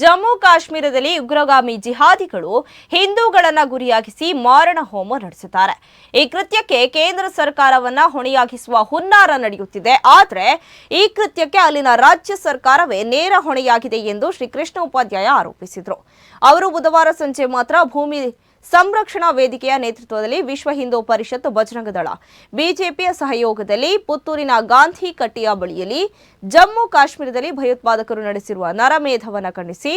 ಜಮ್ಮು ಕಾಶ್ಮೀರದಲ್ಲಿ ಉಗ್ರಗಾಮಿ ಜಿಹಾದಿಗಳು ಹಿಂದೂಗಳನ್ನ ಗುರಿಯಾಗಿಸಿ ಮಾರಣ ಹೋಮ ನಡೆಸುತ್ತಾರೆ. ಈ ಕೃತ್ಯಕ್ಕೆ ಕೇಂದ್ರ ಸರ್ಕಾರವನ್ನ ಹೊಣೆಯಾಗಿಸುವ ಹುನ್ನಾರ ನಡೆಯುತ್ತಿದೆ. ಆದರೆ ಈ ಕೃತ್ಯಕ್ಕೆ ಅಲ್ಲಿನ ರಾಜ್ಯ ಸರ್ಕಾರವೇ ನೇರ ಹೊಣೆಯಾಗಿದೆ ಎಂದು ಶ್ರೀಕೃಷ್ಣ ಉಪಾಧ್ಯಾಯ ಆರೋಪಿಸಿದರು. ಅವರು ಬುಧವಾರ ಸಂಜೆ ಮಾತ್ರ ಭೂಮಿ ಸಂರಕ್ಷಣಾ ವೇದಿಕೆಯ ನೇತೃತ್ವದಲ್ಲಿ ವಿಶ್ವ ಹಿಂದೂ ಪರಿಷತ್ ಬಜರಂಗ ದಳ ಬಿಜೆಪಿಯ ಸಹಯೋಗದಲ್ಲಿ ಪುತ್ತೂರಿನ ಗಾಂಧಿ ಕಟ್ಟಿಯ ಬಳಿಯಲ್ಲಿ ಜಮ್ಮು ಕಾಶ್ಮೀರದಲ್ಲಿ ಭಯೋತ್ಪಾದಕರು ನಡೆಸಿರುವ ನರಮೇಧವನ್ನು ಖಂಡಿಸಿ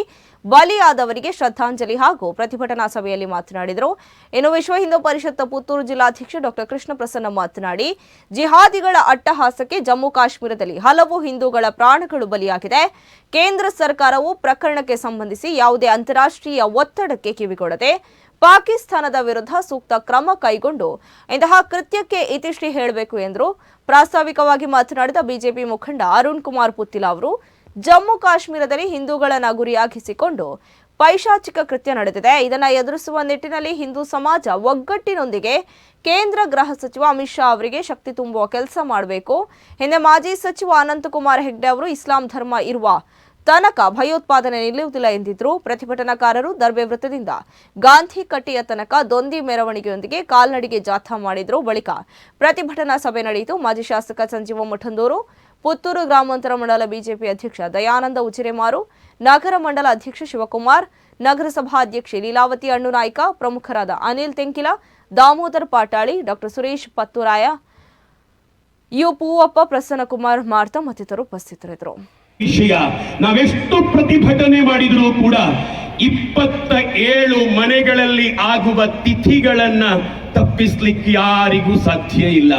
ಬಲಿಯಾದವರಿಗೆ ಶ್ರದ್ಧಾಂಜಲಿ ಹಾಗೂ ಪ್ರತಿಭಟನಾ ಸಭೆಯಲ್ಲಿ ಮಾತನಾಡಿದರು. ಇನ್ನು ವಿಶ್ವ ಹಿಂದೂ ಪರಿಷತ್ ಪುತ್ತೂರು ಜಿಲ್ಲಾಧ್ಯಕ್ಷ ಡಾಕ್ಟರ್ ಕೃಷ್ಣ ಪ್ರಸನ್ನ ಮಾತನಾಡಿ, ಜಿಹಾದಿಗಳ ಅಟ್ಟಹಾಸಕ್ಕೆ ಜಮ್ಮು ಕಾಶ್ಮೀರದಲ್ಲಿ ಹಲವು ಹಿಂದೂಗಳ ಪ್ರಾಣಗಳು ಬಲಿಯಾಗಿದೆ. ಕೇಂದ್ರ ಸರ್ಕಾರವು ಪ್ರಕರಣಕ್ಕೆ ಸಂಬಂಧಿಸಿ ಯಾವುದೇ ಅಂತಾರಾಷ್ಟ್ರೀಯ ಒತ್ತಡಕ್ಕೆ ಕಿವಿಗೊಡದೆ ಪಾಕಿಸ್ತಾನದ ವಿರುದ್ಧ ಸೂಕ್ತ ಕ್ರಮ ಕೈಗೊಂಡು ಇಂತಹ ಕೃತ್ಯಕ್ಕೆ ಇತಿಶ್ರೀ ಹೇಳಬೇಕು ಎಂದರು. ಪ್ರಾಸ್ತಾವಿಕವಾಗಿ ಮಾತನಾಡಿದ ಬಿಜೆಪಿ ಮುಖಂಡ ಅರುಣ್ ಕುಮಾರ್ ಪುತ್ತಿಲ ಅವರು, ಜಮ್ಮು ಕಾಶ್ಮೀರದಲ್ಲಿ ಹಿಂದೂಗಳನ್ನ ಗುರಿಯಾಗಿಸಿಕೊಂಡು ಪೈಶಾಚಿಕ ಕೃತ್ಯ ನಡೆದಿದೆ. ಇದನ್ನು ಎದುರಿಸುವ ನಿಟ್ಟಿನಲ್ಲಿ ಹಿಂದೂ ಸಮಾಜ ಒಗ್ಗಟ್ಟಿನೊಂದಿಗೆ ಕೇಂದ್ರ ಗೃಹ ಸಚಿವ ಅಮಿತ್ ಶಾ ಅವರಿಗೆ ಶಕ್ತಿ ತುಂಬುವ ಕೆಲಸ ಮಾಡಬೇಕು. ಹಿಂದೆ ಮಾಜಿ ಸಚಿವ ಅನಂತಕುಮಾರ್ ಹೆಗ್ಡೆ ಅವರು ಇಸ್ಲಾಂ ಧರ್ಮ ಇರುವ ತನಕ ಭಯೋತ್ಪಾದನೆ ನಿಲ್ಲುವುದಿಲ್ಲ ಎಂದಿದ್ರು ಪ್ರತಿಭಟನಾಕಾರರು ದರ್ಬೆ ವೃತ್ತದಿಂದ ಗಾಂಧಿ ಕಟ್ಟೆಯ ತನಕ ದೊಂದಿ ಮೆರವಣಿಗೆಯೊಂದಿಗೆ ಕಾಲ್ನಡಿಗೆ ಜಾಥಾ ಮಾಡಿದ್ರು ಬಳಿಕ ಪ್ರತಿಭಟನಾ ಸಭೆ ನಡೆಯಿತು. ಮಾಜಿ ಶಾಸಕ ಸಂಜೀವ ಮಠಂದೂರು, ಪುತ್ತೂರು ಗ್ರಾಮಾಂತರ ಮಂಡಲ ಬಿಜೆಪಿ ಅಧ್ಯಕ್ಷ ದಯಾನಂದ ಉಚಿರೆಮಾರು ನಗರ ಮಂಡಲ ಅಧ್ಯಕ್ಷ ಶಿವಕುಮಾರ್, ನಗರಸಭಾ ಅಧ್ಯಕ್ಷೆ ಲೀಲಾವತಿ ಅಣ್ಣು ನಾಯ್ಕ ಪ್ರಮುಖರಾದ Anil Tenkila, Damodar Patali, doctor Suresh Patturaya, U Poovappa, Prasannakumar Martha ಮತ್ತಿತರರು ಉಪಸ್ಥಿತರಿದ್ದರು. ವಿಷಯ. ನಾವೆಷ್ಟು ಪ್ರತಿಭಟನೆ ಮಾಡಿದರೂ ಕೂಡ ಇಪ್ಪತ್ತ ಏಳು ಮನೆಗಳಲ್ಲಿ ಆಗುವ ತಿಥಿಗಳನ್ನ ತಪ್ಪಿಸ್ಲಿಕ್ಕೆ ಯಾರಿಗೂ ಸಾಧ್ಯ ಇಲ್ಲ.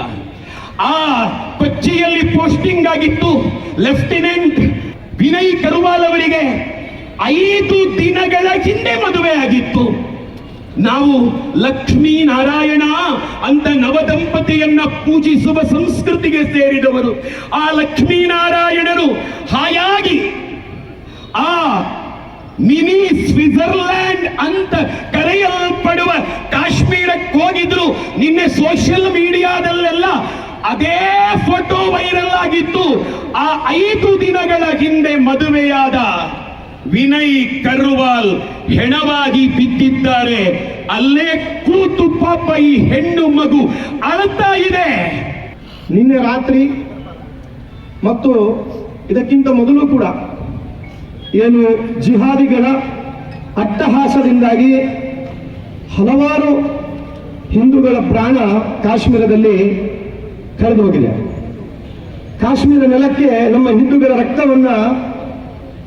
ಆ ಕೊಚ್ಚಿಯಲ್ಲಿ ಪೋಸ್ಟಿಂಗ್ ಆಗಿತ್ತು. ಲೆಫ್ಟಿನೆಂಟ್ ವಿನಯ್ ಕರುವಾಲ್ ಅವರಿಗೆ ಐದು ದಿನಗಳ ಹಿಂದೆ ಮದುವೆ ಆಗಿತ್ತು. ನಾವು ಲಕ್ಷ್ಮೀ ನಾರಾಯಣ ಅಂತ ನವದಂಪತಿಯನ್ನ ಪೂಜಿಸುವ ಸಂಸ್ಕೃತಿಗೆ ಸೇರಿದವರು. ಆ ಲಕ್ಷ್ಮೀನಾರಾಯಣರು ಹಾಯಾಗಿ ಆ ಮಿನಿ ಸ್ವಿಟ್ಜರ್ಲ್ಯಾಂಡ್ ಅಂತ ಕರೆಯಲ್ಪಡುವ ಕಾಶ್ಮೀರಕ್ಕೆ ಹೋಗಿದ್ರು. ನಿನ್ನೆ ಸೋಷಿಯಲ್ ಮೀಡಿಯಾದಲ್ಲೆಲ್ಲ ಅದೇ ಫೋಟೋ ವೈರಲ್ ಆಗಿತ್ತು. ಆ ಐದು ದಿನಗಳ ಹಿಂದೆ ಮದುವೆಯಾದ ವಿನಯ್ ಕರ್ವಾಲ್ ಹೆಣವಾಗಿ ಬಿದ್ದಿದ್ದಾರೆ. ಅಲ್ಲೇ ಕೂತು ಪಾಪ ಈ ಹೆಣ್ಣು ಮಗು ಅಳತಾ ಇದೆ. ನಿನ್ನೆ ರಾತ್ರಿ ಮತ್ತು ಇದಕ್ಕಿಂತ ಮೊದಲು ಕೂಡ ಏನು ಜಿಹಾದಿಗಳ ಅಟ್ಟಹಾಸದಿಂದಾಗಿ ಹಲವಾರು ಹಿಂದೂಗಳ ಪ್ರಾಣ ಕಾಶ್ಮೀರದಲ್ಲಿ ಕಳೆದು ಹೋಗಿದೆ. ಕಾಶ್ಮೀರ ನೆಲಕ್ಕೆ ನಮ್ಮ ಹಿಂದೂಗಳ ರಕ್ತವನ್ನ